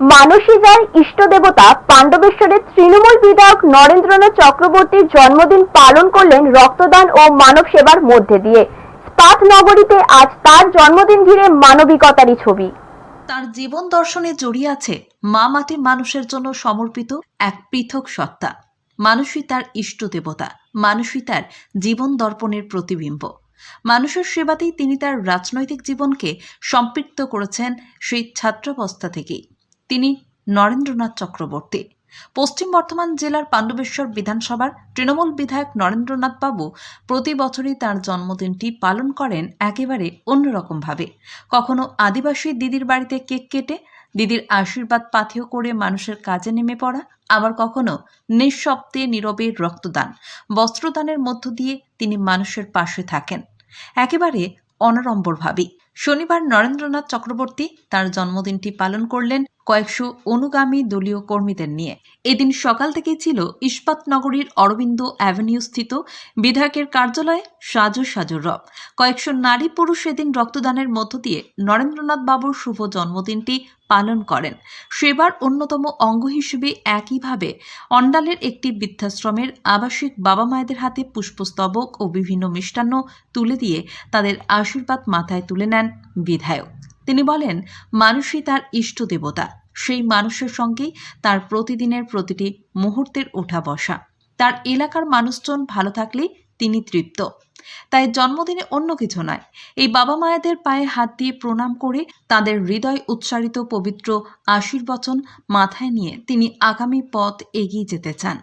মানসী যার ইষ্ট দেবতা পাণ্ডবেশ্বরের তৃণমূল বিধায়ক নরেন্দ্রনাথ চক্রবর্তীর জন্মদিন পালন করলেন রক্তদান ও মানব সেবার মধ্যে দিয়ে। স্পাত নগরীতে আজ তার জন্মদিন ঘিরে মানবিকতারই ছবি। তার জীবন দর্শনে জড়িয়ে আছে মা মাটি মানুষের জন্য সমর্পিত এক পৃথক সত্তা। মানুষই তার ইষ্ট দেবতা মানুষই তার জীবন দর্পণের প্রতিবিম্ব। মানুষের সেবাতেই তিনি তার রাজনৈতিক জীবনকে সম্পৃক্ত করেছেন সেই ছাত্রাবস্থা থেকেই। তিনি নরেন্দ্রনাথ চক্রবর্তী। পশ্চিম বর্ধমান জেলার পাণ্ডবেশ্বর বিধানসভার তৃণমূল বিধায়ক নরেন্দ্রনাথ বাবু প্রতি বছরই তার জন্মদিনটি পালন করেন একেবারে অন্যরকমভাবে। কখনো আদিবাসী দিদির বাড়িতে কেক কেটে, দিদির আশীর্বাদ পাথেয় করে মানুষের কাজে নেমে পড়া, আবার কখনো নিঃশব্দে নীরবে রক্তদান, বস্ত্রদানের মধ্য দিয়ে তিনি মানুষের পাশে থাকেন। একেবারে অনাড়ম্বরভাবে শনিবার নরেন্দ্রনাথ চক্রবর্তী তার জন্মদিনটি পালন করলেন কয়েকশো অনুগামী দলীয় কর্মীদের নিয়ে। এদিন সকাল থেকেই ছিল ইস্পাত নগরীর অরবিন্দ অ্যাভিনিউ স্থিত বিধায়কের কার্যালয়ে সাজো সাজো রব। কয়েকশো নারী পুরুষ এদিন রক্তদানের মধ্য দিয়ে নরেন্দ্রনাথ বাবুর শুভ জন্মদিনটি পালন করেন। সেবার অন্যতম অঙ্গ হিসেবে একইভাবে অন্ডালের একটি বৃদ্ধাশ্রমের আবাসিক বাবা মায়েদের হাতে পুষ্পস্তবক ও বিভিন্ন মিষ্টান্ন তুলে দিয়ে তাদের আশীর্বাদ মাথায় তুলে নেন বিধায়ক। তিনি বলেন, মানুষই তার ইষ্ট দেবতা। সেই মানুষের সঙ্গেই তার প্রতিদিনের প্রতিটি মুহূর্তের ওঠা বসা। তার এলাকার মানুষজন ভালো থাকলেই তিনি তৃপ্ত। তাই জন্মদিনে অন্য কিছু নয়। এই বাবা মায়েদের পায়ে হাত দিয়ে প্রণাম করে তাদের হৃদয় উচ্চারিত পবিত্র আশীর্বচন মাথায় নিয়ে তিনি আগামী পথ এগিয়ে যেতে চান।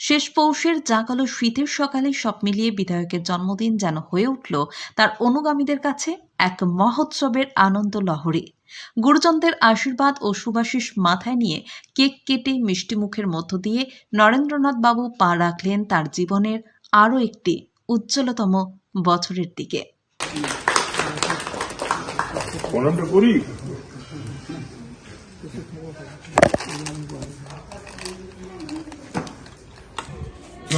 শেষ পৌষের জাঁকালো শীতের সকালে সব মিলিয়ে বিধায়কের জন্মদিন যেন হয়ে উঠল তার অনুগামীদের কাছে এক মহোৎসবের আনন্দ লহরী। গুরুজনদের আশীর্বাদ ও সুভাশিস মাথায় নিয়ে কেক কেটে মিষ্টি মুখের মধ্য দিয়ে নরেন্দ্রনাথ বাবু পা রাখলেন তার জীবনের আরও একটি উজ্জ্বলতম বছরের দিকে।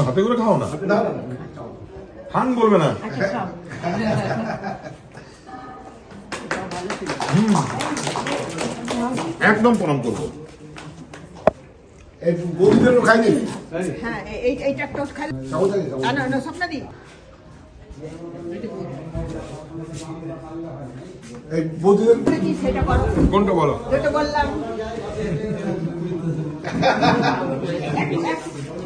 না, হাতে করে খাও না। হাং বলবে না। একদম প্রণাম করব। হ্যাঁ কোনটা বলো? যেটা বললাম।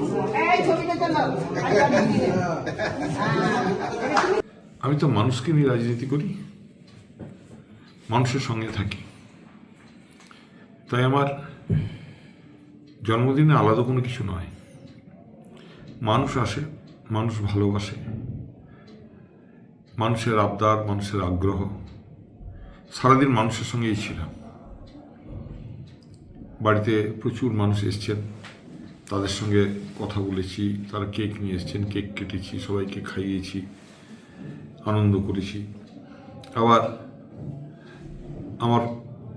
আমি তো মানুষকে নিয়ে রাজনীতি করি, মানুষের সঙ্গে থাকি। তাই আমার জন্মদিনে আলাদা কোনো কিছু নয়। মানুষ আসে, মানুষ ভালোবাসে। মানুষের আবদার, মানুষের আগ্রহ। সারাদিন মানুষের সঙ্গেই ছিলাম। বাড়িতে প্রচুর মানুষ এসছেন। তাদের সঙ্গে কথা বলেছি, তারা কেক নিয়ে এসছেন, কেক কেটেছি, সবাইকে খাইয়েছি, আনন্দ করেছি। আবার আমার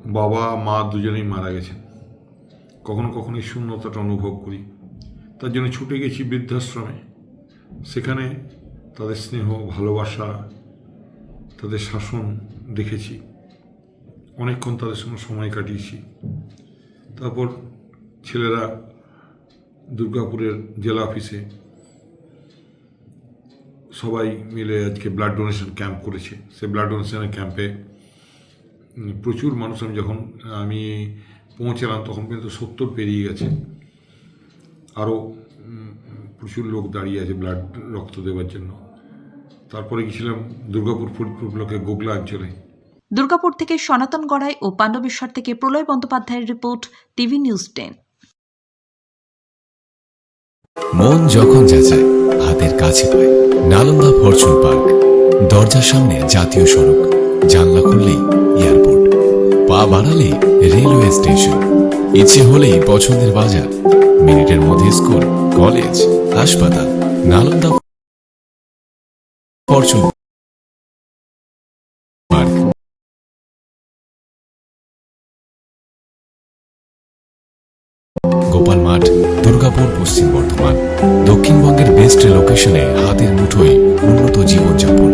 বাবা, মা দুজনেই মারা গেছেন। কখনো কখনো এই শূন্যতাটা অনুভব করি। তার জন্য ছুটে গেছি বৃদ্ধাশ্রমে। সেখানে তাদের স্নেহ, ভালোবাসা, তাদের শাসন দেখেছি। অনেকক্ষণ তাদের সঙ্গে সময় কাটিয়েছি। তারপর ছেলেরা দুর্গাপুরের জেলা অফিসে সবাই মিলে আজকে ব্লাড ডোনেশন ক্যাম্প করেছে। সে ব্লাড ডোনেশনের ক্যাম্পে প্রচুর মানুষ আমি যখন, আমি পৌঁছালাম তখন কিন্তু সত্তর পেরিয়ে গেছে। আরও প্রচুর লোক দাঁড়িয়ে আছে ব্লাড রক্ত দেওয়ার জন্য। তারপরে গেছিলাম দুর্গাপুর ফরিদপুর ব্লকের গোগলা অঞ্চলে। দুর্গাপুর থেকে সনাতন গড়াই ও পাণ্ডবেশ্বর থেকে প্রলয় বন্দ্যোপাধ্যায়ের রিপোর্ট, টিভি নিউজ টেন। মন যখন যা যায় হাতের কাছে পায়। নালন্দা ফরচুন পার্ক, দরজার সামনে জাতীয় সড়ক, জানলা খুললেই এয়ারপোর্ট। পা বাড়ালে রেলওয়ে স্টেশন। ইচ্ছে হলেই পছন্দের বাজার, মিনিটের মধ্যে স্কুল, কলেজ, হাসপাতাল, নালন্দা ফরচুন। গোপাল মাঠ, দুর্গাপুর, পশ্চিম বর্ধমান। দক্ষিণবঙ্গের বেস্ট লোকেশনে হাতের মুঠোয় উন্নত জীবনযাপন।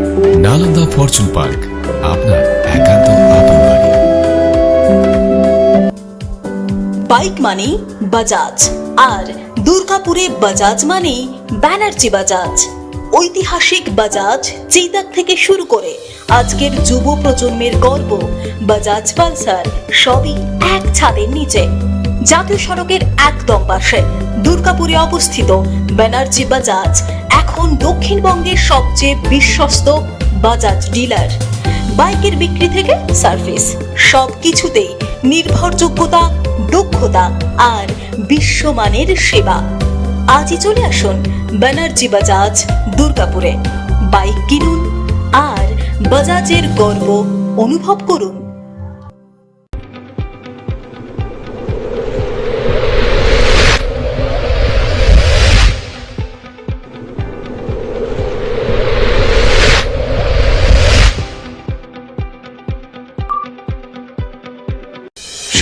নালন্দা ফরচুন পার্ক আপনার একান্ত আপন বাড়ি বাইক মানেই বাজাজ আর দুর্গাপুরে বাজাজ মানেই ব্যানার্জি বাজাজ ঐতিহাসিক বাজাজ চেতাক থেকে শুরু করে আজকের যুব প্রজন্মের গর্ব। বাজাজ পালসার, সবই এক ছাদের নিচে। জাতীয় সড়কের একদম পাশে দুর্গাপুরে অবস্থিত ব্যানার্জি বাজাজ, এখন দক্ষিণবঙ্গের সবচেয়ে বিশ্বস্ত বাজাজ ডিলার। বাইকের বিক্রি থেকে সার্ভিস সব কিছুতেই নির্ভরযোগ্যতা, দক্ষতা আর বিশ্বমানের সেবা। আজই চলে আসুন ব্যানার্জি বাজাজ, দুর্গাপুরে। বাইক কিনুন আর বাজাজের গর্ব অনুভব করুন।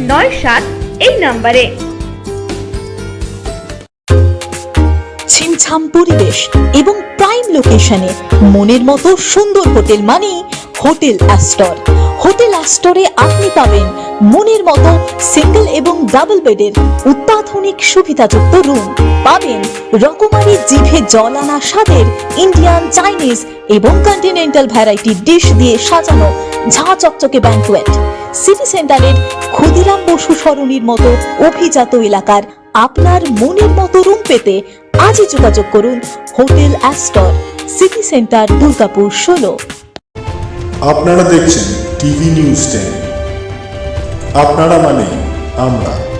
নয় সাত এই নম্বরে। ছিমছাম পরিবেশ এবং প্রাইম লোকেশনে মনের মতো সুন্দর হোটেল মানেই হোটেল অ্যাস্টর হোটেল অ্যাস্টরে আপনি পাবেন মনের মতো সিঙ্গেল এবং ডাবল বেডের অত্যাধুনিক সুবিধাযুক্ত রুম পাবেন রকমারি জিভে জল আনা স্বাদের ইন্ডিয়ান চাইনিজ এবং কন্টিনেন্টাল ভ্যারাইটি ডিশ দিয়ে সাজানো ঝাঁ চকচকে ব্যাঙ্কোয়েট সিটি সেন্টারের ক্ষুদিরাম বসু সরণির মতো অভিজাত এলাকার আপনার মনের মতো রুম পেতে আজই যোগাযোগ করুন hotel Astor, city centre, Durgapur, ষোলো। আপনারা দেখছেন টিভি নিউজ টেন। আপনারা মানে আমরা।